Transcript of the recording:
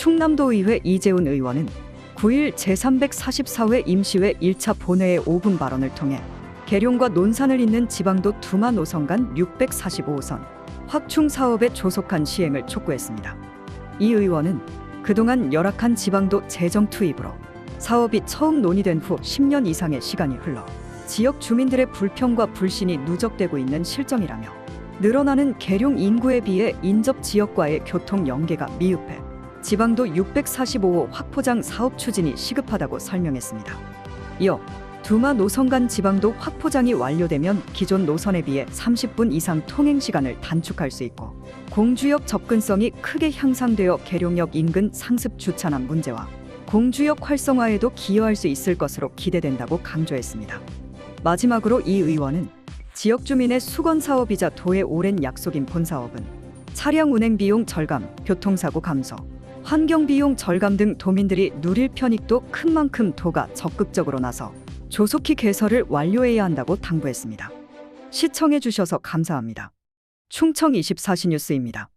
충남도의회 이재훈 의원은 9일 제344회 임시회 1차 본회의 5분 발언을 통해 계룡과 논산을 잇는 지방도 두마 노선 간 645호선 확충 사업의 조속한 시행을 촉구했습니다. 이 의원은 그동안 열악한 지방도 재정 투입으로 사업이 처음 논의된 후 10년 이상의 시간이 흘러 지역 주민들의 불평과 불신이 누적되고 있는 실정이라며 늘어나는 계룡 인구에 비해 인접 지역과의 교통 연계가 미흡해 지방도 645호 확포장 사업 추진이 시급하다고 설명했습니다. 이어 두마 노선 간 지방도 확포장이 완료되면 기존 노선에 비해 30분 이상 통행 시간을 단축할 수 있고 공주역 접근성이 크게 향상되어 계룡역 인근 상습 주차난 문제와 공주역 활성화에도 기여할 수 있을 것으로 기대된다고 강조했습니다. 마지막으로 이 의원은 지역 주민의 수건 사업이자 도의 오랜 약속인 본 사업은 차량 운행 비용 절감, 교통사고 감소, 환경 비용 절감 등 도민들이 누릴 편익도 큰 만큼 도가 적극적으로 나서 조속히 개설을 완료해야 한다고 당부했습니다. 시청해 주셔서 감사합니다. 충청 24시 뉴스입니다.